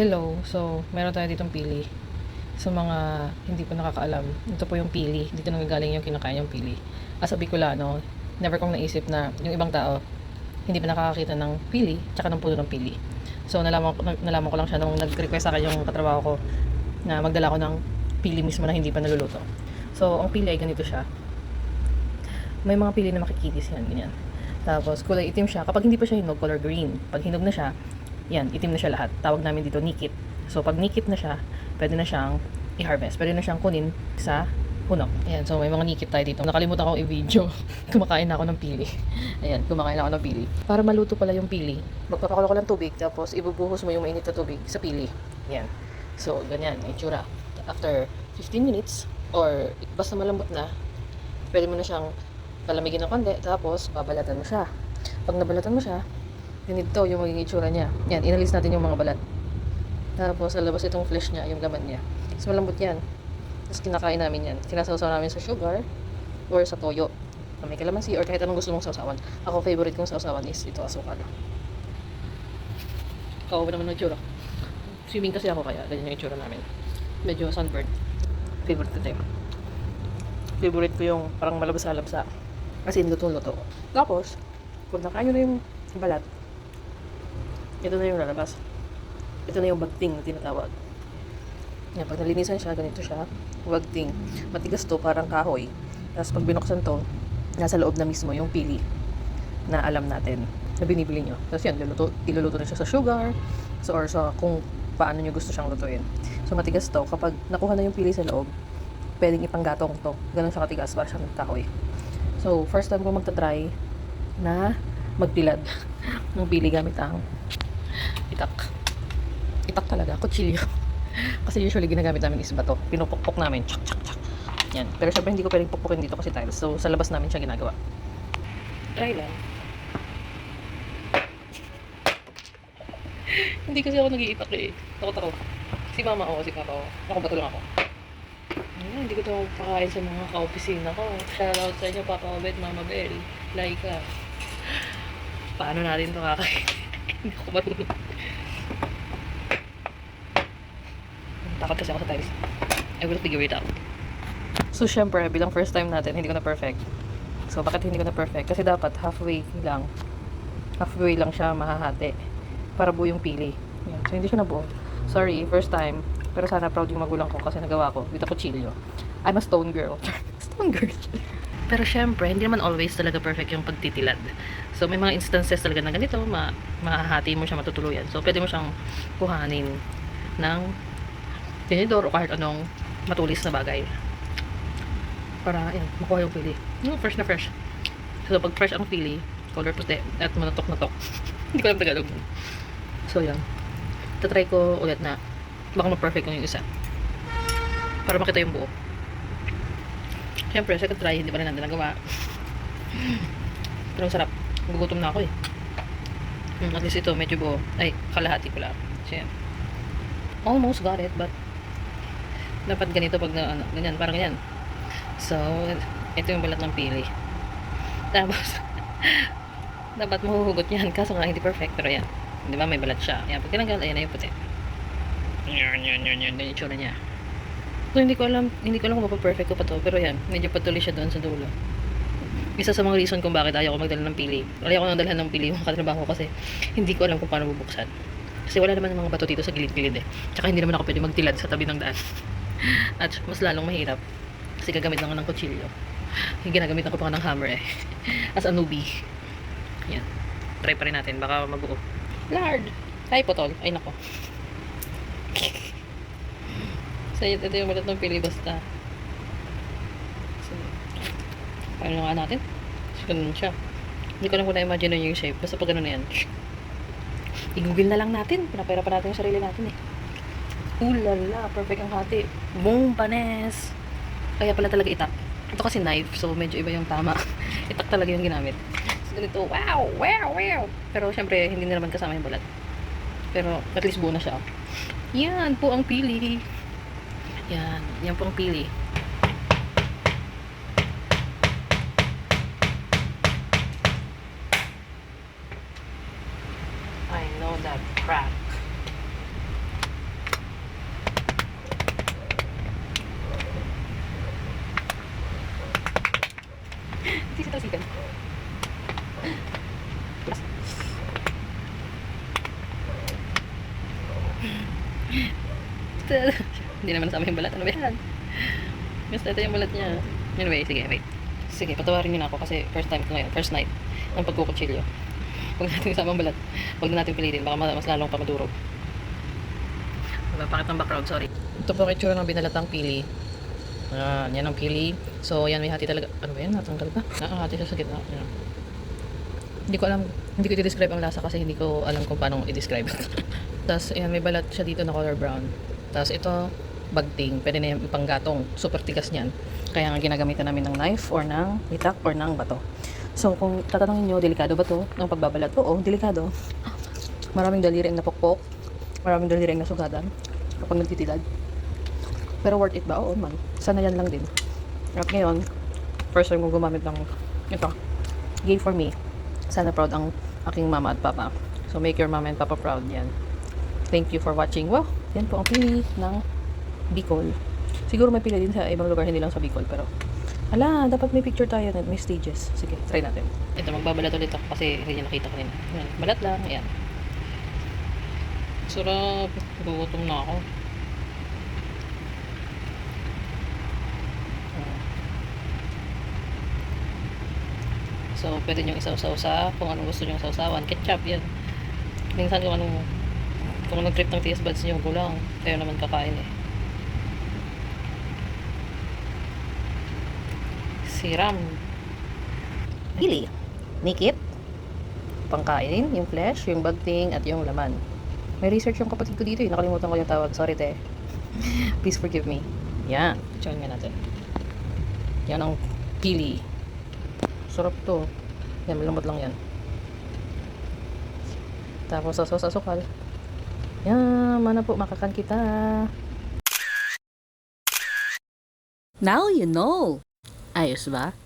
Hello. So, meron tayo ditong pili. Sa mga hindi pa nakakaalam, ito po yung pili. Dito nanggagaling yung kinakain yung pili. As a Bicolano, never kong naisip na yung ibang tao hindi pa nakakakita ng pili, tsaka ng puno ng pili. So, nalaman, ko- nalaman ko lang siya nung nag-request sa yung katrabaho ko na magdala ko ng pili mismo na hindi pa naluluto. So, ang pili ay ganito siya. May mga pili na makikitis yan, ganyan. Tapos, kulay itim siya. Kapag hindi pa siya hinog, color green. Pag hinog na siya, yan, itim na siya lahat. Tawag namin dito nikit. So, pag nikit na siya, pwede na siyang i-harvest. Pwede na siyang kunin sa puno. Ayan, so may mga nikit tayo dito. Nakalimutan kong i-video. kumakain na ako ng pili. Ayan, kumakain na ako ng pili. Para maluto pala yung pili, magpapakulo ko ng tubig, tapos ibubuhos mo yung mainit na tubig sa pili. Ayan. So, ganyan, itsura. After 15 minutes, or basta malambot na, pwede mo na siyang palamigin ng konti, tapos babalatan mo siya. Pag nabalatan mo siya, ganito yung magiging itsura niya. Yan, inalis natin yung mga balat. Tapos, lalabas itong flesh niya, yung laman niya. Tapos, malambot yan. Tapos, kinakain namin yan. Sinasawsaw namin sa sugar or sa toyo. May kalamansi or kahit anong gusto mong sausawan. Ako, favorite kong sausawan is ito, asukal. Kawawa naman ng itsura. Swimming kasi ako kaya, ganyan yung itsura namin. Medyo sunburned. Favorite ko tayo. Favorite ko yung parang malabsa-labsa. Kasi luto-luto. Tapos, kung nakain nyo na yung balat, ito na yung lalabas. Ito na yung bagting na tinatawag. Yan, pag nalinisan siya, ganito siya. Bagting. Matigas to, parang kahoy. Tapos pag binuksan to, nasa loob na mismo yung pili na alam natin na binibili nyo. Tapos yan, luluto, iluluto na siya sa sugar so, or sa kung paano nyo gusto siyang lutuin. So matigas to. Kapag nakuha na yung pili sa loob, pwedeng ipanggatong to. Ganun siya katigas para siyang kahoy. So, first time ko magta-try na magtilad ng pili gamit ang itak. Itak talaga, kutsilyo. kasi usually ginagamit namin is bato. Pinupukpok namin. Tsak, tsak, tsak. Yan. Pero syempre hindi ko pwedeng pukpukin dito kasi tiles. So, sa labas namin siya ginagawa. Try lang. hindi kasi ako nag-iitak eh. Takot ako. Si mama ako, si papa ako. Ako ba tulong ako? Ayun, hindi ko ito pakain sa mga ka-opisina ko. Shoutout sa inyo, Papa Obed, Mama Bell, Laika. Paano natin ito kakain? hindi ko marunong. Takot kasi ako sa tiles. I will figure it out. So, syempre, bilang first time natin, hindi ko na perfect. So, bakit hindi ko na perfect? Kasi dapat halfway lang. Halfway lang siya mahahati. Para buo yung pili. Yan. So, hindi siya nabuo. Sorry, first time. Pero sana proud yung magulang ko kasi nagawa ko with a kutsilyo. I'm a stone girl. stone girl. Pero syempre, hindi naman always talaga perfect yung pagtitilad. So, may mga instances talaga na ganito, ma mahahati mo siya matutuluyan. So, pwede mo siyang kuhanin ng tinidor o kahit anong matulis na bagay. Para, yan, makuha yung pili. Yung fresh na fresh. So, pag fresh ang pili, color puti at manatok na tok. hindi ko alam Tagalog. So, yan. Tatry ko ulit na baka ma-perfect ko yung isa. Para makita yung buo. Siyempre, second try, hindi pa rin natin nagawa. Pero sarap. Gugutom na ako eh. Hmm, at least ito, medyo buo. Ay, kalahati ko lang. So, yan. Almost got it, but dapat ganito pag na, ano, ganyan, parang ganyan. So, ito yung balat ng pili. Tapos, dapat mahuhugot yan. Kaso nga, hindi perfect. Pero yan. Di ba, may balat siya. Yan, pag tinanggal, ayan na yung puti. Yan, yan, yan, yan. Yung tsura niya. So, hindi ko alam, hindi ko alam kung perfect ko pa to. Pero yan, medyo patuloy siya doon sa dulo. Isa sa mga reason kung bakit ayaw ko magdala ng pili. Ayaw ko nang dalhan ng pili yung katrabaho kasi hindi ko alam kung paano bubuksan. Kasi wala naman mga bato dito sa gilid-gilid eh. Tsaka hindi naman ako pwede magtilad sa tabi ng daan. At mas lalong mahirap. Kasi gagamit lang ng kutsilyo. Yung ginagamit ako pa ng hammer eh. As a newbie. Yan. Try pa rin natin. Baka mabuo. Lard! Ay, potol. Ay, nako. So, ito ito yung balat ng pili basta. So, paano nga natin? So, ganun siya. Hindi ko lang kung na-imagine na yung shape. Basta pag ganun na yan. I-google na lang natin. Pinapera pa natin yung sarili natin eh. Ulala, perfect ang hati. Boom, panes! Kaya pala talaga itak. Ito kasi knife, so medyo iba yung tama. itak talaga yung ginamit. So, ganito, wow, wow, wow. Pero syempre, hindi na naman kasama yung balat. Pero at least buo na siya. Yan po ang pili. Yan, yan po ang pili. I know that crack. Hindi naman sa amin yung balat. Ano ba yan? Basta ito yung balat niya. Anyway, sige, wait. Sige, patawarin niyo na ako kasi first time ko ngayon, first night ng pagkukutsilyo. Huwag natin isama ang balat. Huwag na natin pilitin, baka mas lalong pa madurog. Bakit ng background, sorry. Ito po ang itsura ng binalatang pili. Ayan, yan ang pili. So, yan may hati talaga. Ano ba yan? Natanggal ba? Nakahati siya sa gitna. Yan. Hindi ko alam, hindi ko i-describe ang lasa kasi hindi ko alam kung paano i-describe. Tapos, ayan, may balat siya dito na color brown. Tapos, ito, bagting. Pwede na yung panggatong. Super tigas niyan. Kaya nga ginagamitan namin ng knife or ng itak or ng bato. So, kung tatanungin nyo, delikado ba to ng pagbabalat? Oo, delikado. Maraming daliri ang napukpok. Maraming daliri ang nasugadan kapag nagtitilad. Pero worth it ba? Oo man. Sana yan lang din. At ngayon, first time kong gumamit ng ito. Gay for me. Sana proud ang aking mama at papa. So make your mama and papa proud yan. Thank you for watching. Wow, yan po ang pili ng Bicol. Siguro may pili din sa ibang lugar, hindi lang sa Bicol. Pero, ala, dapat may picture tayo na may stages. Sige, try natin. Ito, magbabalat ulit ako kasi hindi nakita kanina. Yan, balat lang. Ayan. Sarap. Gugutom na ako. So, pwede nyo isaw-saw sa kung anong gusto nyo sausawan. Ketchup, yan. Minsan kung anong kung anong trip ng taste buds nyo, kulang. Kayo naman kakain eh. Siram. Pili. Nikit. Pangkain, yung flesh, yung bagting, at yung laman. May research yung kapatid ko dito eh. Nakalimutan ko yung tawag. Sorry, te. Please forgive me. Yan. Try nga natin. Yan ang pili. Sarap to. Yan, malambot lang yan. Tapos sa sauce asukal. Yan, mana po makakan kita. Now you know. Ayos ba?